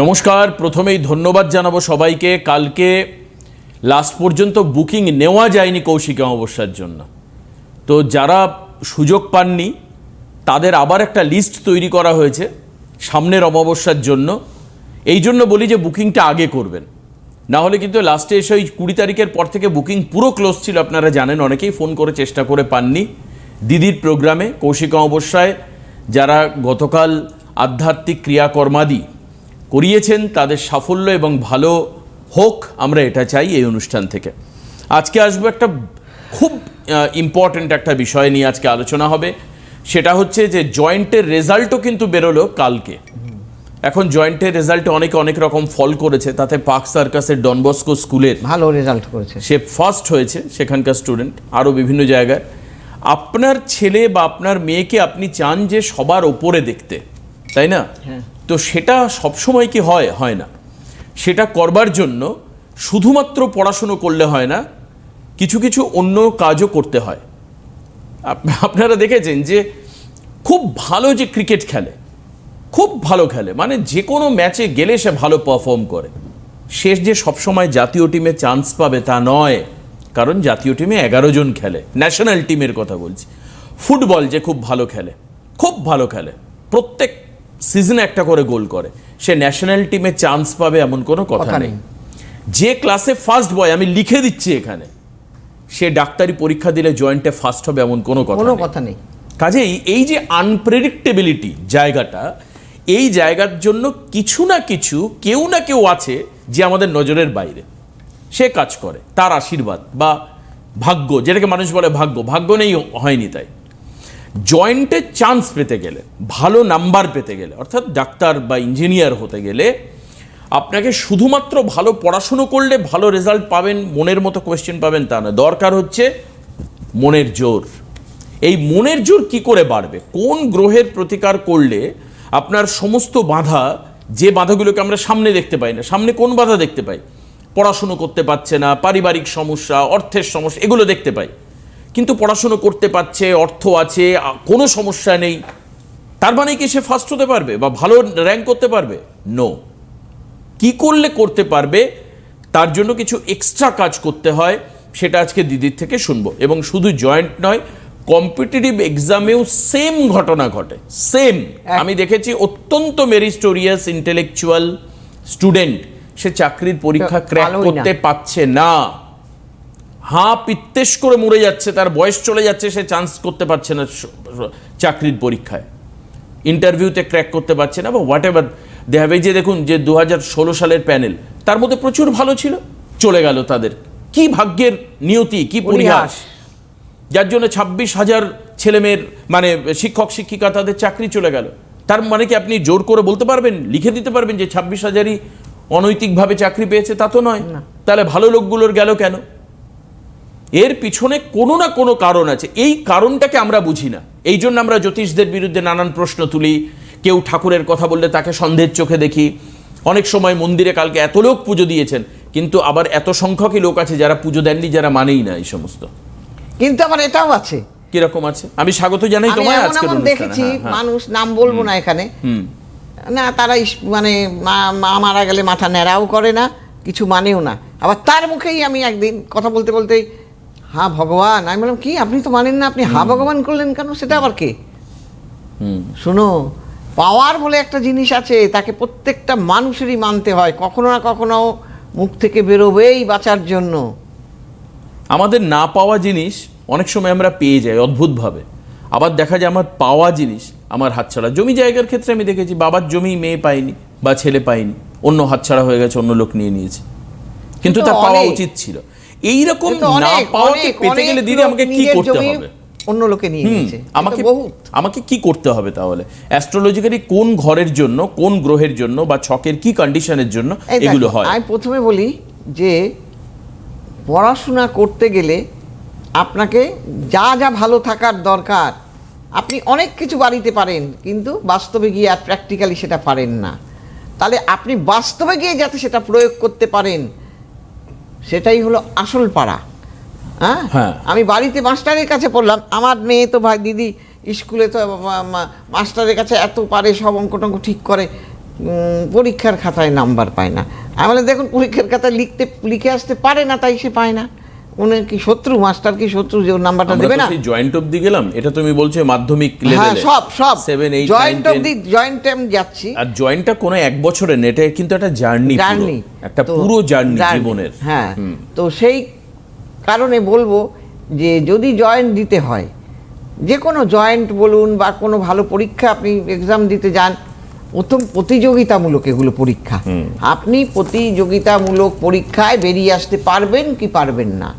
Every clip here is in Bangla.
নমস্কার, প্রথমেই ধন্যবাদ জানাব সবাইকে। কালকে লাস্ট পর্যন্ত বুকিং নেওয়া যায়নি কৌশিক অমাবস্যার জন্য। তো যারা সুযোগ পাননি, তাদের আবার একটা লিস্ট তৈরি করা হয়েছে সামনের অমাবস্যার জন্য। এই জন্য বলি যে বুকিংটা আগে করবেন। না হলে কিন্তু লাস্টে এসে ওই কুড়ি তারিখের পর থেকে বুকিং পুরো ক্লোজ ছিল, আপনারা জানেন, অনেকেই ফোন করে চেষ্টা করে পাননি। দিদির প্রোগ্রামে কৌশিক অমাবস্যায় যারা গতকাল আধ্যাত্মিক ক্রিয়াকর্মাদি করিয়েছেন তাদের সাফল্য এবং ভালো হোক আমরা এটা চাই এই অনুষ্ঠান থেকে। আজকে আসব একটা খুব ইম্পর্ট্যান্ট একটা বিষয় নিয়ে আজকে আলোচনা হবে। সেটা হচ্ছে যে জয়েন্টের রেজাল্টও কিন্তু বেরোলো কালকে। এখন জয়েন্টের রেজাল্টে অনেকে অনেক রকম ফল করেছে। তাতে পার্ক সার্কাসের ডনবস্কো স্কুলের ভালো রেজাল্ট করেছে। সে ফার্স্ট হয়েছে সেখানকার স্টুডেন্ট আরও বিভিন্ন জায়গায় আপনার ছেলে বা আপনার মেয়েকে আপনি চান যে সবার ওপরে দেখতে তাই না? তো সেটা সবসময় কি হয়? হয় না। সেটা করবার জন্য শুধুমাত্র পড়াশুনো করলে হয় না, কিছু কিছু অন্য কাজও করতে হয়। আপ- আপনারা দেখেছেন যে খুব ভালো যে ক্রিকেট খেলে, খুব ভালো খেলে মানে যে কোনো ম্যাচে গেলে সে ভালো পারফর্ম করে। শেষ যে সবসময় জাতীয় টিমে চান্স পাবে তা নয়, কারণ জাতীয় টিমে এগারো জন খেলে ন্যাশনাল টিমের কথা বলছি। ফুটবল যে খুব ভালো খেলে, খুব ভালো খেলে, প্রত্যেক সিজনে একটা করে গোল করে। সে ন্যাশনাল টিমে চান্স পাবে এমন কোনো কথা নেই। যে ক্লাসে ফার্স্ট বয় আমি লিখে দিচ্ছি এখানে সে ডাক্তারি পরীক্ষা দিলে জয়েন্টে ফার্স্ট হবে এমন কোনো কথা কোনো নেই। কথা নেই। কাজেই এই যে আনপ্রেডিক্টেবিলিটি জায়গাটা এই জায়গার জন্য কিছু না কিছু কেউ না কেউ আছে যে আমাদের নজরের বাইরে। সে কাজ করে তার আশীর্বাদ বা ভাগ্য যেটাকে মানুষ বলে ভাগ্য ভাগ্য নেই হয়নি তাই। জয়েন্টে চান্স পেতে গেলে, ভালো নাম্বার পেতে গেলে, অর্থাৎ ডাক্তার বা ইঞ্জিনিয়ার হতে গেলে, আপনাকে শুধুমাত্র ভালো পড়াশুনো করলে ভালো রেজাল্ট পাবেন, মনের মতো কোয়েশ্চেন পাবেন তা না। দরকার হচ্ছে মনের জোর। এই মনের জোর কি করে বাড়বে? কোন গ্রহের প্রতিকার করলে আপনার সমস্ত বাধা, যে বাধাগুলোকে আমরা সামনে দেখতে পাই না, সামনে কোন বাধা দেখতে পাই? পড়াশুনো করতে পারছে না, পারিবারিক সমস্যা, অর্থের সমস্যা, এগুলো দেখতে পাই। কিন্তু পড়াশুনো করতে পারছে অর্থ আছে কোনো সমস্যা নেই। তার মানে কি সে ফার্স্ট হতে পারবে বা ভালো র্যাঙ্ক করতে পারবে? নো কি করলে করতে পারবে? তার জন্য কিছু এক্সট্রা কাজ করতে হয় সেটা আজকে দিদির থেকে শুনব। এবং শুধু জয়েন্ট নয় কম্পিটিটিভ এক্সামেও সেম ঘটনা ঘটে। সেম আমি দেখেছি অত্যন্ত মেরিস্টোরিয়াস ইন্টেলেকচুয়াল স্টুডেন্ট সে চাকরির পরীক্ষা ক্র্যাক করতে পারছে না। হাঁ পিত্তেশ করে মরে যাচ্ছে তার বয়স চলে যাচ্ছে সে চান্স করতে পারছে না চাকরির পরীক্ষায়। ইন্টারভিউতে ক্র্যাক করতে পারছে না বা হোয়াট এভার দে হ্যাভ এই যে দেখুন যে দু হাজার ষোলো সালের প্যানেল তার মধ্যে প্রচুর ভালো ছিল চলে গেল তাদের। কি ভাগ্যের নিয়তি কি পরিহাস পরিহাস। যার জন্য ছাব্বিশ হাজার ছেলেমেয়ের মানে শিক্ষক শিক্ষিকা তাদের চাকরি চলে গেল। তার মানে কি আপনি জোর করে বলতে পারবেন লিখে দিতে পারবেন যে ছাব্বিশ হাজারই অনৈতিকভাবে চাকরি পেয়েছে তা তো নয়। তাহলে ভালো লোকগুলোর গেল কেন? এর পিছনে কোনো না কোনো কারণ আছে। এই কারণটাকে আমরা বুঝি না। এই জন্য আমরা জ্যোতিষদের বিরুদ্ধে নানান প্রশ্ন তুলি। কেউ ঠাকুরের কথা বললে তাকে সন্দেহের চোখে দেখি। অনেক সময় মন্দিরে কালকে এত লোক পুজো দিয়েছেন কিন্তু আবার এত সংখ্যকই লোক আছে যারা পুজো দেননি যারা মানেই না এই সমস্ত। কিন্তু আবার এটাও আছে। কীরকম আছে? আমি স্বাগত জানাই তোমায় অনুষ্ঠানে। দেখেছি হ্যাঁ, হ্যাঁ। মানুষ নাম বলব না এখানে। না তারা মানে মা- মা মারা গেলে মাথা ন্যাড়াও করে না কিছু মানেও না। আবার তার মুখেই আমি একদিন কথা বলতে বলতেই হা ভগবান। আমি বললাম কি? আপনি তো মানেন না আপনি হা ভগবান করলেন কেন? সেটা আবার কে? শোনো পাওয়ার বলে একটা জিনিস আছে তাকে প্রত্যেকটা মানুষেরই মানতে হয় কখনো না কখনো মুখ থেকে বেরোবেই বাঁচার জন্য। আমাদের না পাওয়া জিনিস অনেক সময় আমরা পেয়ে যাই অদ্ভুতভাবে। আবার দেখা যায় আমার পাওয়া জিনিস আমার হাতছাড়া। জমি জায়গার ক্ষেত্রে আমি দেখেছি বাবার জমি মেয়ে পায়নি বা ছেলে পায়নি অন্য হাতছাড়া হয়ে গেছে অন্য লোক নিয়ে নিয়েছে। কিন্তু তা পাওয়া উচিত ছিল। এইরকম না পাওয়াকে পেতে গেলে দিদি আমাকে কি করতে হবে? অন্য লোকে নিয়ে নিয়েছে আমাকে আমাকে কি করতে হবে তাহলে? অ্যাস্ট্রোলজিক্যালি কোন ঘরের জন্য কোন গ্রহের জন্য বা ছকের কি কন্ডিশনের জন্য এগুলো হয়? আমি প্রথমে বলি যে পড়াশোনা করতে গেলে আপনাকে যা যা ভালো থাকার দরকার আপনি অনেক কিছু বাড়িতে পারেন কিন্তু বাস্তবে গিয়ে আর প্র্যাকটিক্যালি সেটা পারেন না। তাহলে আপনি বাস্তবে গিয়ে যাতে সেটা প্রয়োগ করতে পারেন সেটাই হলো আসল পাড়া। হ্যাঁ? হ্যাঁ। আমি বাড়িতে মাস্টারের কাছে পড়লাম আমার মেয়ে তো ভাই দিদি স্কুলে তো মাস্টারের কাছে এত পারে সব অঙ্ক টঙ্ক ঠিক করে পরীক্ষার খাতায় নাম্বার পায় না। আমি দেখুন পরীক্ষার খাতায় লিখতে লিখে আসতে পারে না তাই সে পায় না। উনি কি শত্রু? মাস্টার কি শত্রু? যে নাম্বারটা দেবে না? জয়েন্ট অবধি গেলাম এটা তুমি বলছো মাধ্যমিক হ্যাঁ সব সব। Seven eight joint of the joint আমি যাচ্ছি। আর জয়েন্টটা কোনো এক বছরের না এটা কিন্তু একটা জার্নি জার্নি একটা পুরো জার্নি জীবনের। হ্যাঁ। তো সেই কারণে বলব যে যদি জয়েন্ট দিতে হয় যে কোনো জয়েন্ট বলুন বা কোনো ভালো পরীক্ষা আপনি এক্সাম দিতে যান প্রথম প্রতিযোগিতামূলক এগুলো পরীক্ষা। আপনি প্রতিযোগিতামূলক পরীক্ষায় বেরিয়ে আসতে পারবেন কি পারবেন না?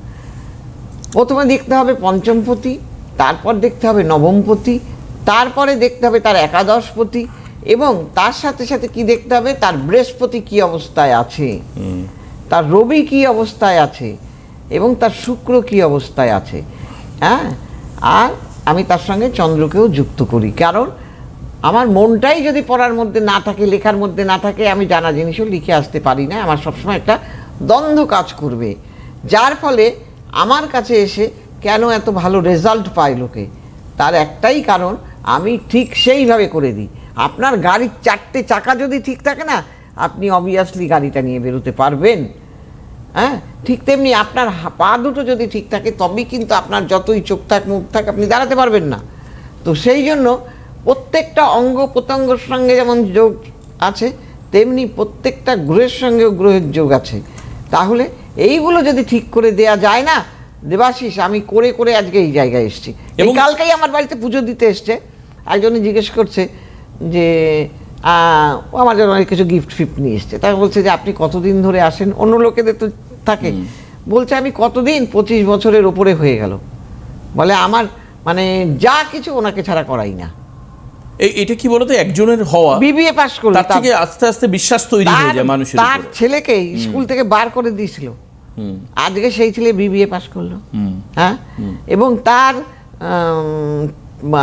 প্রথমে দেখতে হবে পঞ্চমপতি তারপর দেখতে হবে নবমপতি তারপরে দেখতে হবে তার একাদশপতি এবং তার সাথে সাথে কি দেখতে হবে? তার বৃহস্পতি কি অবস্থায় আছে? তার রবি কি অবস্থায় আছে? এবং তার শুক্র কি অবস্থায় আছে? হ্যাঁ? আর আমি তার সঙ্গে চন্দ্রকেও যুক্ত করি। কারণ আমার মনটাই যদি পড়ার মধ্যে না থাকে লেখার মধ্যে না থাকে আমি জানা জিনিসও লিখে আসতে পারি না। আমার সবসময় একটা দ্বন্দ্ব কাজ করবে। যার ফলে আমার কাছে এসে কেন এত ভালো রেজাল্ট পায় লোকে? তার একটাই কারণ, আমি ঠিক সেইভাবে করে দিই। আপনার গাড়ির চারটে চাকা যদি ঠিক থাকে না, আপনি অবভিয়াসলি গাড়িটা নিয়ে বেরোতে পারবেন। হ্যাঁ? ঠিক তেমনি আপনার পা দুটো যদি ঠিক থাকে, তবেই কিন্তু আপনার যতই চোখ থাক, মুখ থাক, আপনি দাঁড়াতে পারবেন না। তো সেই জন্য প্রত্যেকটা অঙ্গ প্রত্যঙ্গর সঙ্গে যেমন যোগ আছে, তেমনি প্রত্যেকটা গ্রহের সঙ্গেও গ্রহের যোগ আছে। তাহলে এইগুলো যদি ঠিক করে দেয়া যায় না দেবাশিস আমি করে করে আজকে এই জায়গায় এসেছি। কালকেই আমার বাড়িতে পুজো দিতে এসছে। একজনে জিজ্ঞেস করছে যে ও আমার জন্য অনেক কিছু গিফট ফিফট নিয়ে এসছে। তাকে বলছে যে আপনি কতদিন ধরে আসেন? অন্য লোকেদের তো থাকে। বলছে আমি কতদিন? পঁচিশ বছরের ওপরে হয়ে গেল। বলে আমার মানে যা কিছু ওনাকে ছাড়া করাই না। এটা কি বলতো? একজনের হওয়া। বিবিএ পাশ করল তার থেকে আস্তে আস্তে বিশ্বাস তৈরি হয়ে যায় মানুষের তার। ছেলেকে স্কুল থেকে বার করে দিয়েছিল। আজকে সেই ছেলে বিবিএ পাশ করল। হ্যাঁ? এবং তার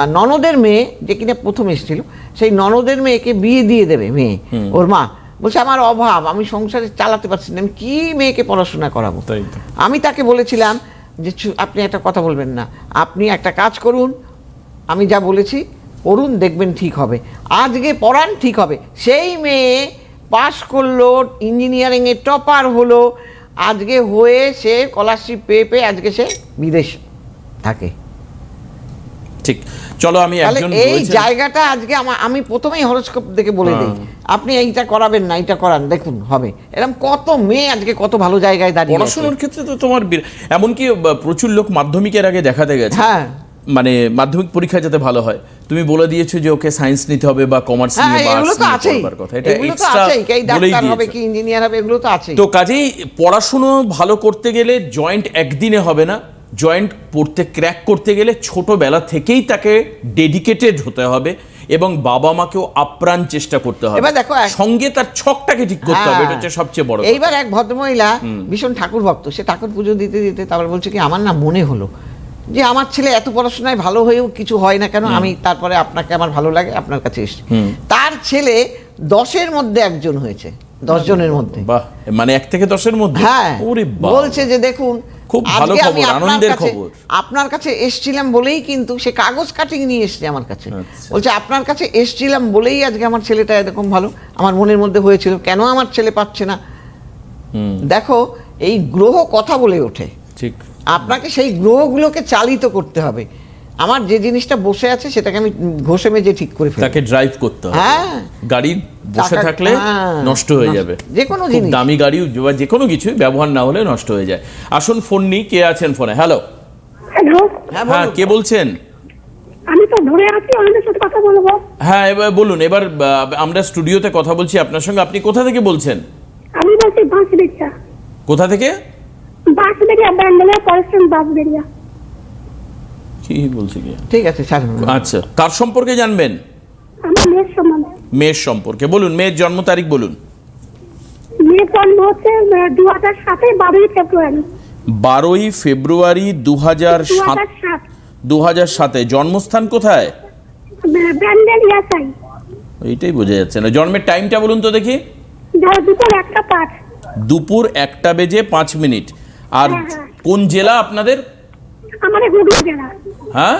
ননদের মেয়ে যে কিনা প্রথম এসেছিল সেই ননদের মেয়েকে বিয়ে দিয়ে দেবে মেয়ে। ওর মা। বলছে আমার অভাব আমি সংসারে চালাতে পারছি না আমি কি মেয়েকে পড়াশোনা করাবো? আমি তাকে বলেছিলাম যে আপনি একটা কথা বলবেন না। আপনি একটা কাজ করুন আমি যা বলেছি পড়ুন দেখবেন ঠিক হবে। আজকে পড়ান ঠিক হবে। সেই মেয়ে পাশ করল ইঞ্জিনিয়ারিংয়ে টপার হলো। আজকে হয়ে সে স্কলারশিপ পেয়ে পেয়ে আজকে সে বিদেশ থাকে। ঠিক। চলো আমি একজন এই জায়গাটা আজকে আমা- আমি প্রথমেই হরস্কোপ দেখে বলে দিই। আপনি এইটা করাবেন না এইটা করান দেখুন হবে। এরকম কত মেয়ে আজকে কত ভালো জায়গায় দাঁড়িয়ে। পড়াশোনার ক্ষেত্রে তো তোমার এমনকি প্রচুর লোক মাধ্যমিকের আগে দেখাতে গেছে। হ্যাঁ। মানে মাধ্যমিক পরীক্ষা যাতে ভালো হয়। তুমি বলে দিয়েছ যে ওকে সায়েন্স নিতে হবে বা কমার্স হ্যাঁ নিয়ে বা আর্টস তো নিয়ে পড়বার কথা। এটা এক্সট্রা বলেই হবে কি ইঞ্জিনিয়ার হবে এগুলো তো আছেই। তো কাজেই পড়াশুনো ভালো করতে গেলে জয়েন্ট একদিনে হবে না। জয়েন্ট পড়তে ক্র্যাক করতে গেলে ছোটবেলা থেকেই তাকে ডেডিকেটেড হতে হবে এবং বাবা মাকেও আপ্রাণ চেষ্টা করতে হবে। এবার দেখো সঙ্গে তার ছকটাকে ঠিক করতে হবে এটা হচ্ছে সবচেয়ে বড়। এইবার এক ভদ্রমহিলা ভীষণ ঠাকুর ভক্ত সে ঠাকুর পুজো দিতে দিতে তারপর বলছে কি আমার না মনে হলো। যে আমার ছেলে এত পড়াশোনায় ভালো হয়েও কিছু হয় না কেন আমি তারপরে আপনাকে আমার ভালো লাগে আপনার কাছে এসেছি। তার ছেলে দশের মধ্যে একজন হয়েছে দশ জনের মধ্যে। বাহ মানে এক থেকে দশের মধ্যে? হ্যাঁ বলছে যে দেখুন খুব ভালো খবর, আপনার আনন্দের কাছে- খবর। আপনার কাছে এসছিলাম বলেই কিন্তু সে কাগজ কাটিং নিয়ে এসছে আমার কাছে। আচ্ছা। বলছে আপনার কাছে এসছিলাম বলেই আজকে আমার ছেলেটা এরকম ভালো আমার মনের মধ্যে হয়েছিল কেন আমার ছেলে পাচ্ছে না? হুম, দেখো এই গ্রহ কথা বলে ওঠে। ঠিক। আপনাকে সেই গ্রহগুলোকে চালিত করতে হবে। আমার যে জিনিসটা বসে আছে সেটাকে আমি ঘষে মেজে ঠিক করে ফেলি তাকে ড্রাইভ করতে হবে। হ্যাঁ। গাড়ি বসে থাকলে হ্যাঁ, নষ্ট হয়ে যাবে। যে কোনো জিনিস। দামি গাড়ি বা যে কোনো কিছু ব্যবহার না হলে নষ্ট হয়ে যায়। আসুন ফোন নিই কে আছেন ফোনে? হ্যালো হ্যালো হ্যাঁ হ্যাঁ কে বলছেন? আমি তো ধরে আছি আমাদের সাথে কথা বলব। হ্যাঁ এবার বলুন এবার আমরা স্টুডিওতে কথা বলছি আপনার সঙ্গে। আপনি কোথা থেকে বলছেন? আমি বলছি বাস বেরিয়া কোথা থেকে? কি বলছি কি? ঠিক আছে আচ্ছা কার সম্পর্কে জানবেন? আমার মেয়ের সম্বন্ধে। মেয়ের সম্পর্কে। বলুন মেয়ের জন্ম তারিখ বলুন। মেয়ের জন্ম হচ্ছে দু হাজার সাতে বারোই ফেব্রুয়ারি। বারোই ফেব্রুয়ারি দু হাজার সাত। দু হাজার সাতে। জন্মস্থান কোথায়? এইটাই বোঝা যাচ্ছে না। জন্মের টাইমটা বলুন তো দেখি। দুপুর একটা পাঁচ। দুপুর একটা বেজে পাঁচ মিনিট। আর হ্যাঁ, হ্যাঁ। কোন জেলা আপনাদের? হুগলি জেলা। হ্যাঁ?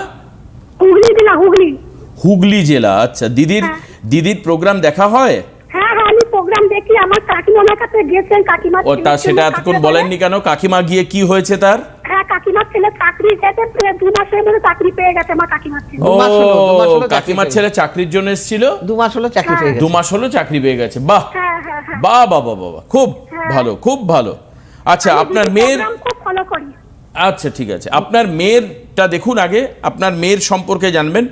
হুগলি জেলা হুগলি। হুগলি জেলা আচ্ছা। দিদির হ্যাঁ। দিদির প্রোগ্রাম দেখা হয়? হ্যাঁ প্রোগ্রাম দেখি। আমার কাকিমার কাছে গেছেন কাকিমা ও তা সেটা এতক্ষণ বলেননি কেন? কাকিমা গিয়ে কি হয়েছে তার? হ্যাঁ কাকিমার ছেলে চাকরি গেছে প্রায় দু মাসের মধ্যে চাকরি পেয়ে গেছে আমার কাকিমার ছেলে। ও দু মাস হলো, দু মাস হলো চাকরি কাকিমার ছেলে চাকরির জন্য এসেছিল? দু মাস হলো চাকরি পেয়ে দু মাস হলো চাকরি পেয়ে গেছে। বাহ। হ্যাঁ হ্যাঁ হ্যাঁ। বাহ বাহ বাহ বাহ, বাহ। খুব ভালো খুব ভালো। আচ্ছা আপনার মেয়ের আচ্ছা ঠিক আছে। আপনার মেয়েরটা দেখুন আগে। আপনার মেয়ের সম্পর্কে জানবেন।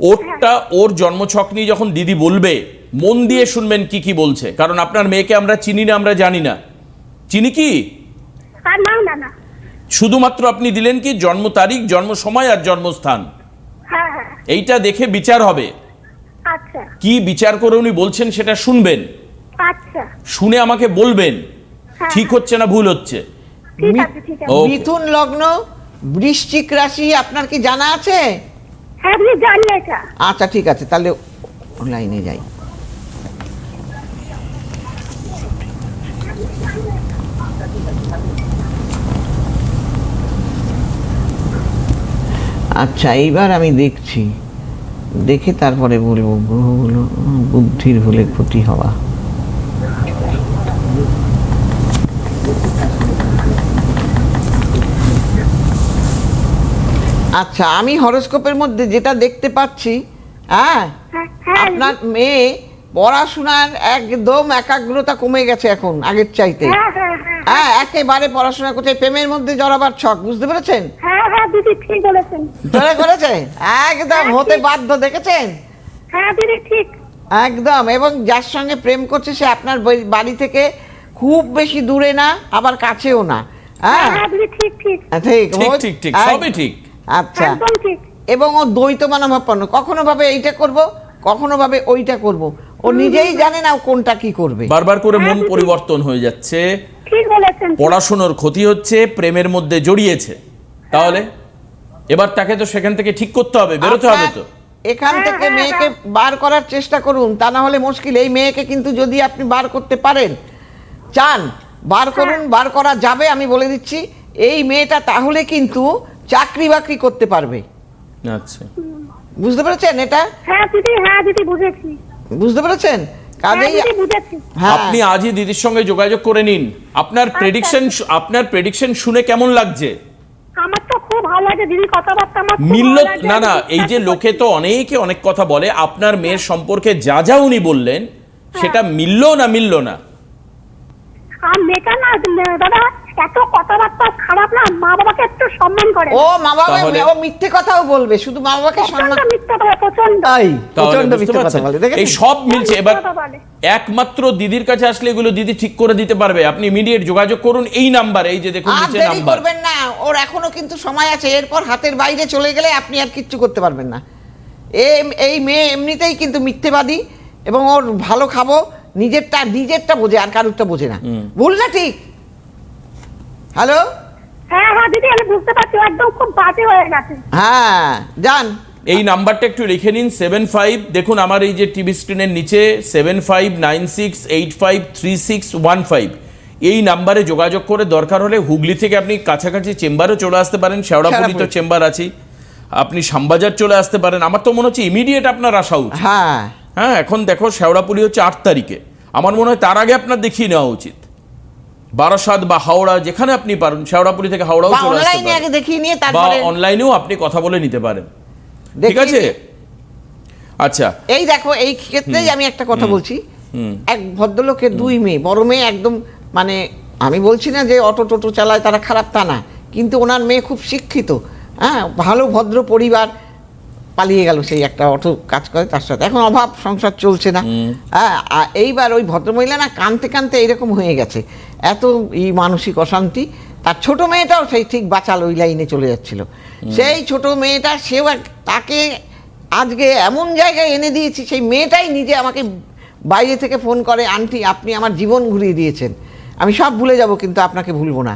ওরটা ওর জন্মছক নিয়ে যখন দিদি বলবে মন দিয়ে শুনবেন কি কি বলছে। কারণ আপনার মেয়েকে আমরা চিনি না আমরা জানি না। চিনি কি? শুধুমাত্র আপনি দিলেন কি জন্ম তারিখ জন্ম সময় আর জন্মস্থান? হ্যাঁ হ্যাঁ। এইটা দেখে বিচার হবে। আচ্ছা। কি বিচার করে উনি বলছেন সেটা শুনবেন। আচ্ছা। শুনে আমাকে বলবেন। হ্যাঁ, ঠিক হচ্ছে না ভুল হচ্ছে? ঠিক আছে ঠিক আছে। Okay. মিথুন লগ্ন বৃশ্চিক রাশি আপনার কি জানা আছে? হ্যাঁ আপনি জানি এটা। আচ্ছা ঠিক আছে তাহলে লাইনে যাই। আচ্ছা এইবার আমি দেখছি। দেখে তারপরে বলব গ্রহগুলো উম, বুদ্ধির হলে ক্ষতি হওয়া। আচ্ছা আমি হরোস্কোপের মধ্যে যেটা দেখতে পাচ্ছি হ্যাঁ? হ্যাঁ হ্যাঁ। আপনার মেয়ে পড়াশোনার একদম একাগ্রতা কমে গেছে এখন আগের চাইতে। হ্যাঁ হ্যাঁ একেবারে পড়াশোনা করছে প্রেমের মধ্যে জড়াবার ছক বুঝতে পেরেছেন? হ্যাঁ হ্যাঁ দিদি ঠিক বলেছেন। ধরে করেছে? একদম হতে বাধ্য দেখেছেন? হ্যাঁ ঠিক। একদম এবং যার সঙ্গে প্রেম করছে সে আপনার বাড়ি- থেকে খুব বেশি দূরে না আবার কাছেও না। হ্যাঁ? ঠিক ঠিক। ঠিক। ঠিক, সবই ঠিক। আচ্ছা। এবং ও দ্বৈত মনোভাবাপন্ন কখনো ভাবে এইটা করব কখনো ভাবে ওইটা করব। ও নিজেই জানে না কোনটা কি করবে। বারবার করে মন পরিবর্তন হয়ে যাচ্ছে। ঠিক বলেছেন। পড়াশুনোর ক্ষতি হচ্ছে প্রেমের মধ্যে জড়িয়েছে। তাহলে? এবার তাকে তো সেখান থেকে ঠিক করতে হবে বেরোতে হবে তো। এখান হ্যাঁ, থেকে হ্যাঁ, মেয়েকে বার করার চেষ্টা করুন তা না হলে মুশকিল। এই মেয়েকে কিন্তু যদি আপনি বার করতে পারেন চান বার করুন বার করা যাবে আমি বলে দিচ্ছি। এই মেয়েটা তাহলে কিন্তু চাকরি বাকরি করতে পারবে। আচ্ছা। বুঝতে পেরেছেন এটা? হ্যাঁ দিদি হ্যাঁ দিদি বুঝেছি। বুঝতে পেরেছেন? হ্যাঁ কাজেই বুঝেছি। হ্যাঁ। আপনি আজই দিদির সঙ্গে যোগাযোগ করে নিন। আপনার প্রেডিকশন আপনার প্রেডিকশন শুনে কেমন লাগছে? আমার তো খুব ভালো লাগে দিদি কথাবার্তা আমার মিলল না না এই যে লোকে তো অনেকে অনেক কথা বলে আপনার মেয়ের সম্পর্কে যা যা উনি বললেন সেটা মিলল না মিলল না? আর মেয়েটা না দাদা এত কথাবার্তা খারাপ না মা বাবাকে একটু সম্মান করে ও মা বাবা ও মিথ্যে কথাও বলবে শুধু মা বাবাকে সম্মান মিথ্যা বলে প্রচণ্ড তাই? প্রচণ্ড মিথ্যে কথা বলে এই সব মিলছে। এবার কথা। একমাত্র দিদির কাছে আসলে এগুলো দিদি ঠিক করে দিতে পারবে। আপনি ইমিডিয়েট যোগাযোগ করুন এই নাম্বারে এই যে দেখুন নিচে নাম্বার। করবেন না ওর এখনও কিন্তু সময় আছে। এরপর হাতের বাইরে চলে গেলে আপনি আর কিচ্ছু করতে পারবেন না। এই মেয়ে এমনিতেই কিন্তু মিথ্যেবাদী এবং ওর ভালো খাব নিজেরটা নিজেরটা বোঝে আর কারুরটা বোঝে না। ভুল না ঠিক? হ্যালো হ্যাঁ হ্যাঁ দিদি আমি বুঝতে পারছি একদম খুব বাজে হয়ে গেছে। হ্যাঁ যান। এই নাম্বারটা একটু লিখে নিন সেভেন ফাইভ দেখুন আমার এই যে টিভি স্ক্রিনের নিচে seven five nine six eight five three six one five এই নাম্বারে যোগাযোগ করে দরকার হলে হুগলি থেকে আপনি কাছাকাছি চেম্বারও চলে আসতে পারেন শেওড়াপুরি তো চেম্বার আছেই আপনি শ্যামবাজার চলে আসতে পারেন আমার তো মনে হচ্ছে ইমিডিয়েট আপনার আসা উচিত হ্যাঁ। হ্যাঁ এখন দেখো শেওড়াপুরি হচ্ছে আট তারিখে। আমার মনে হয় তার আগে আপনার দেখিয়ে নেওয়া উচিত। বারাসাত বা হাওড়া যেখানে আপনি পারেন শেওড়াপুরি থেকে হাওড়াও চলে আসতে পারেন। বা অনলাইনেও আপনি কথা বলে নিতে পারেন। ঠিক আছে? আচ্ছা। এই দেখো এই ক্ষেত্রেই আমি একটা কথা বলছি এক ভদ্রলোকের দুই মেয়ে বড় মেয়ে একদম মানে আমি বলছি না যে অটো টোটো চালায় তারা খারাপ তা না কিন্তু ওনার মেয়ে খুব শিক্ষিত। হ্যাঁ ভালো ভদ্র পরিবার পালিয়ে গেল সেই একটা অটো কাজ করে তার সাথে। এখন অভাব সংসার চলছে না। হ্যাঁ এইবার ওই ভদ্রমহিলা না কানতে কানতে এইরকম হয়ে গেছে। এত এই মানসিক অশান্তি। তার ছোট মেয়েটাও সেই ঠিক বাঁচাল ওই লাইনে চলে যাচ্ছিল। সেই ছোট মেয়েটা সেও তাকে আজকে এমন জায়গায় এনে দিয়েছি সেই মেয়েটাই নিজে আমাকে বাইরে থেকে ফোন করে আন্টি আপনি আমার জীবন ঘুরিয়ে দিয়েছেন। আমি সব ভুলে যাব কিন্তু আপনাকে ভুলবো না।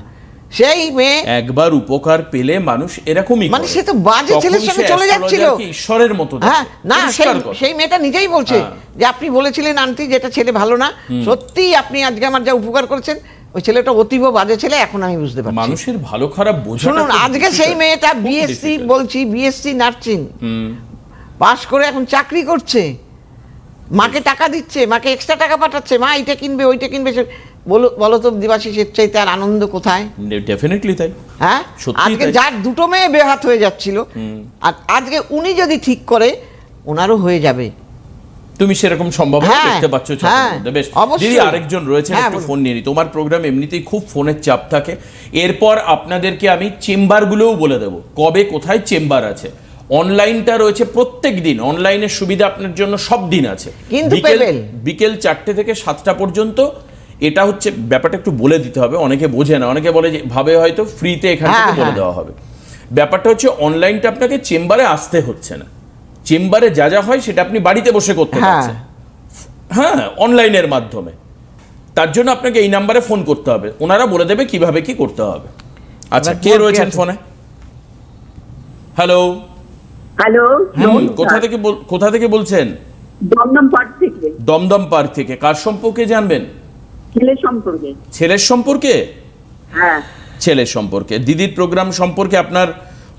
সেই মেয়ে একবার উপকার পেলে মানুষ এরকমই মানে সে তো বাজে ছেলের সঙ্গে চলে যাচ্ছিল। ঈশ্বরের মতো হ্যাঁ না সেই সেই মেয়েটা নিজেই বলছে হ্যাঁ। যে আপনি বলেছিলেন আন্টি যেটা ছেলে ভালো না। সত্যি আপনি আজকে আমার যা উপকার করেছেন ওই ছেলেটা অতীব বাজে ছেলে এখন আমি বুঝতে পারছি। মানুষের ভালো খারাপ বোঝা শুনুন আজকে সেই মেয়েটা বিএসসি বলছি বিএসসি নার্সিং পাশ করে এখন চাকরি করছে। মাকে টাকা দিচ্ছে মাকে এক্সট্রা টাকা পাঠাচ্ছে মা এইটা কিনবে ওইটা কিনবে বলো তো দিবাশিসের চাইতে আর আনন্দ কোথায়? ডেফিনেটলি তাই। হ্যাঁ? আজকে যার দুটো মেয়ে বেহাত হয়ে যাচ্ছিল আর আজকে উনি যদি ঠিক করে ওনারও হয়ে যাবে। তুমি সেরকম হ্যাঁ, দেখতে পাচ্ছ হ্যাঁ। বেশ দিদি আরেকজন রয়েছেন হ্যাঁ, একটু ফোন নিয়ে নি তোমার প্রোগ্রাম এমনিতেই খুব ফোনের চাপ থাকে। এরপর আপনাদেরকে আমি চেম্বারগুলোও বলে দেব। কবে কোথায় চেম্বার আছে? অনলাইনটা রয়েছে প্রত্যেক দিন। অনলাইনের সুবিধা আপনার জন্য সব দিন আছে। কিন্তু বিকেল চারটে থেকে সাতটা পর্যন্ত এটা হচ্ছে ব্যাপারটা একটু বলে দিতে হবে অনেকে বোঝে না অনেকে বলে যে ভাবে হয়তো ফ্রিতে এখান হ্যাঁ, থেকে বলে হ্যাঁ। দেওয়া হবে। ব্যাপারটা হচ্ছে অনলাইনটা আপনাকে চেম্বারে আসতে হচ্ছে না। চেম্বারে যা যা হয় সেটা আপনি বাড়িতে বসে করতে হ্যাঁ। পারছেন। হ্যাঁ অনলাইনের মাধ্যমে। তার জন্য আপনাকে এই নাম্বারে ফোন করতে হবে। ওনারা বলে দেবে কীভাবে কি করতে হবে। আচ্ছা কে রয়েছেন ফোনে হ্যালো হ্যালো কোথা থেকে কোথা থেকে বলছেন? দমদম পার্ক থেকে। দমদম পার্ক থেকে। কার সম্পর্কে জানবেন? ছেলে সম্পর্কে। ছেলের সম্পর্কে? হ্যাঁ। ছেলের সম্পর্কে। দিদির প্রোগ্রাম সম্পর্কে আপনার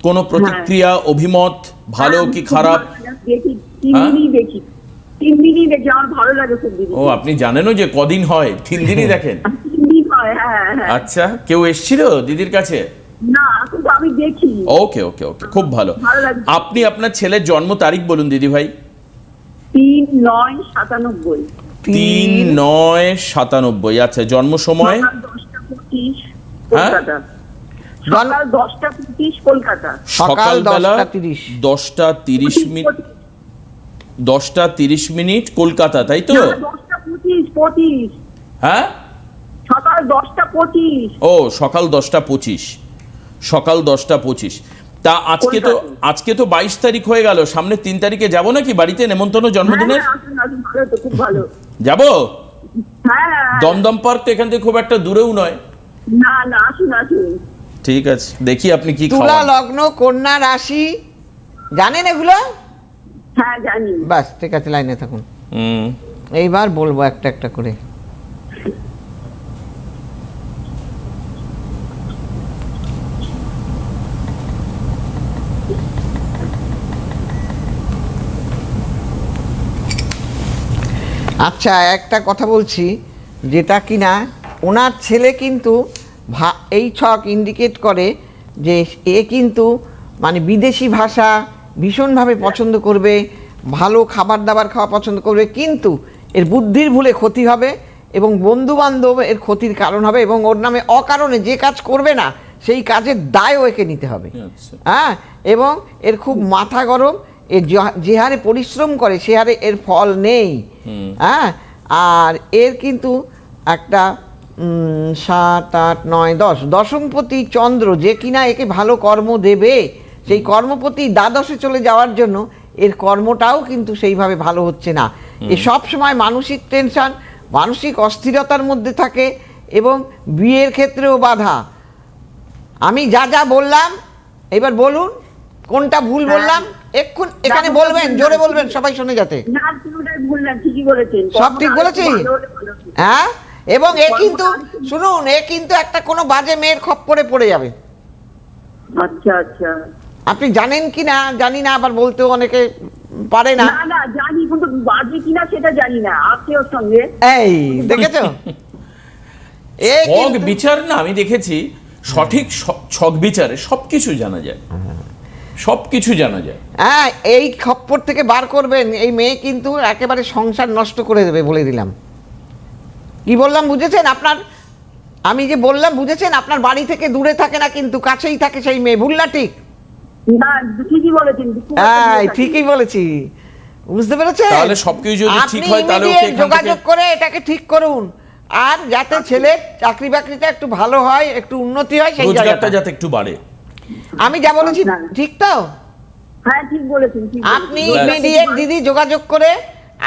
কোনো প্রতিক্রিয়া অভিমত ভালো হ্যাঁ, কি খারাপ? দেখি তিন হ্যাঁ? দিনই দেখি। তিন দিনই দেখি আমার ভালো লাগে খুব ও আপনি জানেনও যে কদিন হয়? তিন দিনই দেখেন? হয় হ্যাঁ হ্যাঁ আচ্ছা কেউ এসেছিল দিদির কাছে? না আমি দেখি। ওকে ওকে ওকে খুব ভালো। ভালো আপনি আপনার ছেলের জন্ম তারিখ বলুন দিদি ভাই তিন নয় সাতানব্বই। তিন নয় সাতানব্বই। আচ্ছা জন্ম সময়? সকাল দশটা হ্যাঁ? কলকাতা। সকাল দশটা পঁচিশ কলকাতা। সকাল সকালবেলা 10টা 30 দশটা তিরিশ মিনিট দশটা তিরিশ মিনিট কলকাতা তাই তো? না, দশটা পঁচিশ পঁচিশ। হ্যাঁ? সকাল দশটা পঁচিশ। ও সকাল দশটা পঁচিশ। সকাল দশটা পঁচিশ। তা আজকে তো আজকে তো বাইশ তারিখ হয়ে গেল। সামনে তিন তারিখে যাব নাকি? বাড়িতে নেমন্তন্ন জন্মদিনের? হ্যাঁ, খুব যাব? হ্যাঁ হ্যাঁ, হ্যাঁ। দমদম পার্ক তো এখান থেকে খুব একটা দূরেও নয়। না না আসুন আসুন। ঠিক আছে দেখি আপনি কি তুলা লগ্ন কন্যা রাশি জানেন এগুলো? হ্যাঁ জানি। বাস ঠিক আছে লাইনে থাকুন। হুম। এইবার বলব একটা একটা করে। আচ্ছা একটা কথা বলছি যেটা কি না ওনার ছেলে কিন্তু ভা- এই ছক ইন্ডিকেট করে যে এ কিন্তু মানে বিদেশি ভাষা ভীষণভাবে পছন্দ করবে ভালো খাবার দাবার খাওয়া পছন্দ করবে কিন্তু এর বুদ্ধির ভুলে ক্ষতি হবে এবং বন্ধু বান্ধব এর ক্ষতির কারণ হবে এবং ওর নামে অকারণে যে কাজ করবে না সেই কাজের দায়ও একে নিতে হবে। আচ্ছা। হ্যাঁ এবং এর খুব মাথা গরম এর যে- যে হারে পরিশ্রম করে সে হারে এর ফল নেই। হ্যাঁ? আর এর কিন্তু একটা সাত আট নয় দশ দশমপতি চন্দ্র যে কিনা একে ভালো কর্ম দেবে সেই কর্মপতি দ্বাদশে চলে যাওয়ার জন্য এর কর্মটাও কিন্তু সেইভাবে ভালো হচ্ছে না। এ সব সময় মানসিক টেনশন মানসিক অস্থিরতার মধ্যে থাকে এবং বিয়ের ক্ষেত্রেও বাধা। আমি যা যা বললাম এবার বলুন কোনটা ভুল বললাম? এক্ষুন এখানে বলবেন জোরে বলবেন সবাই শুনে যাতে। সব ঠিক বলেছি? হ্যাঁ? এবং এ কিন্তু শুনুন এ কিন্তু একটা কোনো বাজে মেয়ের খপ্পরে পড়ে যাবে। আচ্ছা আচ্ছা। আপনি জানেন কি না? জানি না আবার বলতেও অনেকে পারে না। না না জানি কিন্তু বাজে কিনা সেটা জানি না। আছে ওর সঙ্গে। এই দেখেছ? ছক বিচার না আমি দেখেছি সঠিক ছক বিচারে সবকিছু জানা যায়। সবকিছু জানা যায়। হ্যাঁ এই খপ্পর থেকে বার করবেন এই মেয়ে কিন্তু একেবারে সংসার নষ্ট করে দেবে বলে দিলাম। কি বললাম বুঝেছেন? আপনার আমি যে বললাম বুঝেছেন? আপনার বাড়ি থেকে দূরে থাকে না কিন্তু কাছেই থাকে সেই মেয়ে ভুল না ঠিক? হ্যাঁ ঠিকই বলেছি। বুঝতে পেরেছেন? তাহলে সবকিছু যদি ঠিক হয়, তাহলে ওকে যোগাযোগ করে এটাকে ঠিক করুন। আর যাতে ছেলের চাকরি বাকরিটা একটু ভালো হয় একটু উন্নতি হয় সেই জায়গাটা। যাতে একটু বাড়ে। আমি যা বলেছি। ঠিক তো? হ্যাঁ ঠিক বলেছেন আপনি ইমিডিয়েট দিদি যোগাযোগ করে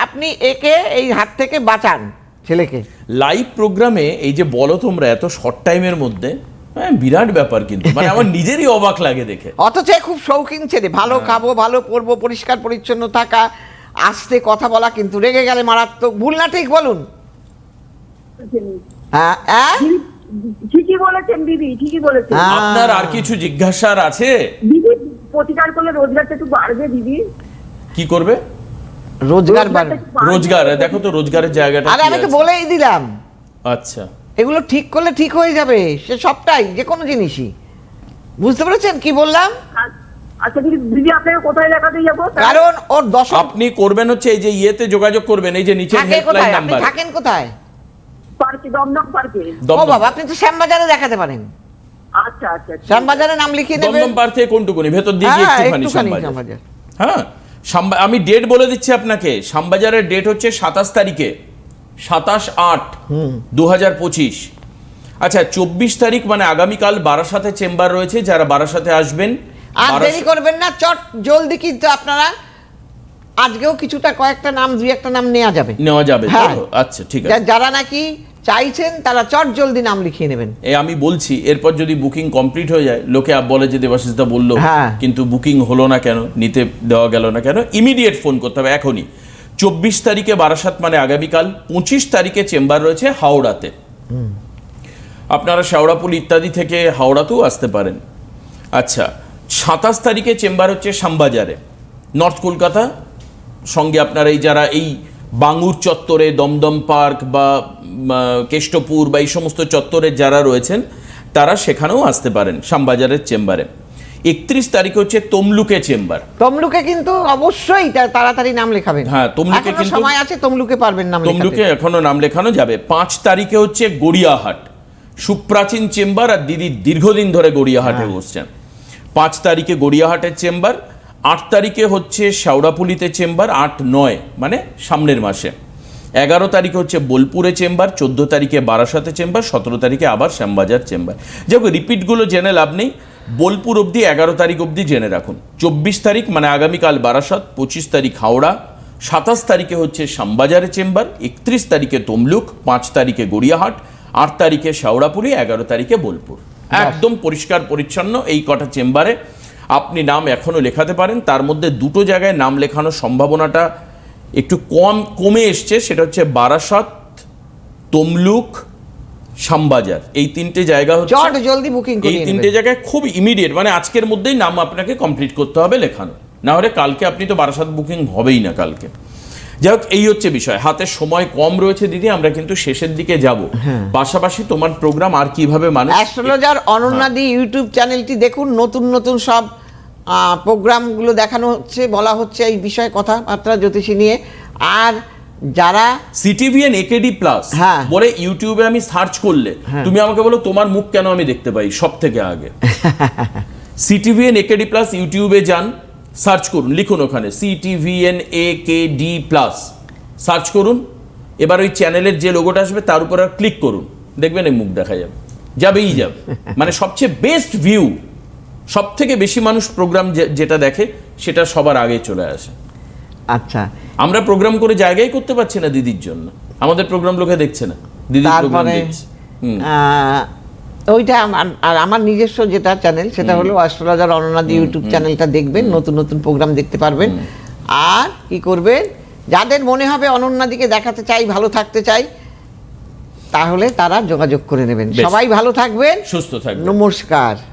আপনি একে এই হাত থেকে বাঁচান ছেলেকে। লাইভ প্রোগ্রামে এই যে বলো তোমরা এত শর্ট টাইমের মধ্যে হ্যাঁ বিরাট ব্যাপার কিন্তু। মানে আমার নিজেরই অবাক লাগে দেখে। অথচ এ খুব শৌখিন ছেলে। ভালো খাব ভালো পরবো পরিষ্কার পরিচ্ছন্ন থাকা আস্তে কথা বলা কিন্তু রেগে গেলে মারাত্মক। ভুল না ঠিক বলুন? হ্যাঁ হ্যাঁ ঠিকই বলেছেন দিদি ঠিকই বলেছেন। হ্যাঁ। আপনার আর কিছু জিজ্ঞাসার আছে? দিদি প্রতিকার করলে রোজগারটা একটু বাড়বে দিদি। কি করবে? রোজগার বাড়বে। রোজগার দেখো তো রোজগারের জায়গাটা আরে আমি তো বলেই দিলাম। আচ্ছা। এগুলো ঠিক করলে ঠিক হয়ে যাবে সে সবটাই যে কোনো জিনিসই। বুঝতে পেরেছেন কি বললাম? আচ্ছা দিদি দিদি আপনাকে কোথায় দেখাতে যাব? কারণ ওর দশম আপনি করবেন হচ্ছে এই যে ইয়েতে যোগাযোগ করবেন এই যে নিচে থাকে হেল্পলাইন নাম্বার। থাকেন কোথায়? পার্কে দমদম পার্কে? ও বাবা আপনি তো শ্যামবাজারে দেখাতে পারেন। আচ্ছা আচ্ছা শ্যামবাজারে নাম লিখিয়ে নেবেন দমদম পার থেকে কোনটুকুনি? ভেতর দিয়ে গিয়ে হ্যাঁ, একটুখানি শ্যামবাজার। হ্যাঁ আমি ডেট বলে দিচ্ছি আপনাকে। শ্যামবাজারের ডেট হচ্ছে সাতাশ তারিখে। সাতাশ আট দু হাজার পঁচিশ। আচ্ছা চব্বিশ তারিখ মানে আগামীকাল বারাসাতে চেম্বার রয়েছে যারা বারাসাতে আসবেন। আর দেরি করবেন না চট জলদি কিন্তু আপনারা আজকেও কিছুটা কয়েকটা নাম দুই একটা নাম নেওয়া যাবে। নেওয়া যাবে হ্যাঁ। আচ্ছা ঠিক আছে। যারা নাকি চাইছেন তারা চট জলদি নাম লিখিয়ে নেবেন। এ আমি বলছি এরপর যদি বুকিং কমপ্লিট হয়ে যায় লোকে আব বলে যে দেবাশিস দা বলল হ্যাঁ। কিন্তু বুকিং হলো না কেন নিতে দেওয়া গেল না কেন ইমিডিয়েট ফোন করতে হবে এখনই। চব্বিশ তারিখে বারাসাত মানে আগামীকাল পঁচিশ তারিখে চেম্বার রয়েছে হাওড়াতে। আপনারা শেওড়াপুল ইত্যাদি থেকে হাওড়াতেও আসতে পারেন। আচ্ছা সাতাশ তারিখে চেম্বার হচ্ছে শ্যামবাজারে। নর্থ কলকাতা সঙ্গে আপনারা এই যারা এই বাঙুর চত্বরে দমদম পার্ক বা কেষ্টপুর বা এই সমস্ত চত্বরে যারা রয়েছেন তারা সেখানেও আসতে পারেন শ্যামবাজারের চেম্বারে। একত্রিশ তারিখ হচ্ছে তমলুকে চেম্বার। তমলুকে কিন্তু অবশ্যই তাড়াতাড়ি নাম লেখাবেন। হ্যাঁ, তমলুকে কিন্তু- সময় আছে তমলুকে পারবেন নাম তমলুকে এখনও নাম লেখানো যাবে। পাঁচ তারিখে হচ্ছে গড়িয়াহাট। সুপ্রাচীন চেম্বার আর দিদি দীর্ঘদিন ধরে গড়িয়াহাটে বসছেন। পাঁচ তারিখে গড়িয়াহাটের চেম্বার আট তারিখে হচ্ছে শাওড়াপুলিতে চেম্বার আট নয় মানে সামনের মাসে। এগারো তারিখে হচ্ছে বোলপুরে চেম্বার চোদ্দ তারিখে বারাসাতে চেম্বার সতেরো তারিখে আবার শ্যামবাজার চেম্বার। যাক রিপিটগুলো জেনে লাভ নেই। বোলপুর অবধি এগারো তারিখ অবধি জেনে রাখুন। চব্বিশ তারিখ মানে আগামীকাল বারাসাত পঁচিশ তারিখ হাওড়া সাতাশ তারিখে হচ্ছে শ্যামবাজারে চেম্বার একত্রিশ তারিখে তমলুক পাঁচ তারিখে গড়িয়াহাট আট তারিখে শাওড়াপুরি এগারো তারিখে বোলপুর। একদম পরিষ্কার পরিচ্ছন্ন এই কটা চেম্বারে। আপনি নাম এখনও লেখাতে পারেন তার মধ্যে দুটো জায়গায় নাম লেখানোর সম্ভাবনাটা একটু কম কমে এসছে সেটা হচ্ছে বারাসাত তমলুক শ্যামবাজার। এই তিনটে জায়গা হচ্ছে চট জলদি বুকিং এই তিনটে জায়গায় খুব ইমিডিয়েট মানে আজকের মধ্যেই নাম আপনাকে কমপ্লিট করতে হবে লেখানো। না হলে কালকে আপনি তো বারাসাত বুকিং হবেই না কালকে। যাই হোক এই হচ্ছে বিষয়। হাতে সময় কম রয়েছে দিদি আমরা কিন্তু শেষের দিকে যাব। হ্যাঁ। পাশাপাশি তোমার প্রোগ্রাম আর কীভাবে মানুষ অ্যাস্ট্রোলজার অনন্যাদি ইউটিউব চ্যানেলটি দেখুন নতুন নতুন সব প্রোগ্রামগুলো দেখানো হচ্ছে বলা হচ্ছে এই বিষয়ে কথাবার্তা জ্যোতিষী নিয়ে। আর যারা সিটিভিএন একেডি প্লাস হ্যাঁ। বলে ইউটিউবে আমি সার্চ করলে তুমি আমাকে বলো তোমার মুখ কেন আমি দেখতে পাই সব থেকে আগে সিটিভিএন একেডি প্লাস ইউটিউবে যান সার্চ করুন লিখুন ওখানে C T V N A K D plus search করুন। এবার ওই চ্যানেলের যে লোগোটা আসবে তার উপর ক্লিক করুন। দেখবেন এই মুখ দেখা যাবে। যাবেই যাবে। মানে সবচেয়ে বেস্ট ভিউ সব থেকে বেশি মানুষ প্রোগ্রাম যেটা দেখে সেটা সবার আগে চলে আসে। আচ্ছা। আমরা প্রোগ্রাম করে জায়গায় করতে পারছি না দিদির জন্য। আমাদের প্রোগ্রাম লোকে দেখছে না। দিদির প্রোগ্রাম দেখছে। ওইটা আমার আর আমার নিজস্ব যেটা চ্যানেল সেটা হলো অ্যাস্ট্রোলজার অননাদি ইউটিউব চ্যানেলটা দেখবেন নতুন নতুন প্রোগ্রাম দেখতে পারবেন। আর কি করবেন? যাদের মনে হবে অনন্যাদিকে দেখাতে চাই ভালো থাকতে চাই তাহলে তারা যোগাযোগ করে নেবেন। সবাই ভালো থাকবেন। সুস্থ থাকবেন। নমস্কার।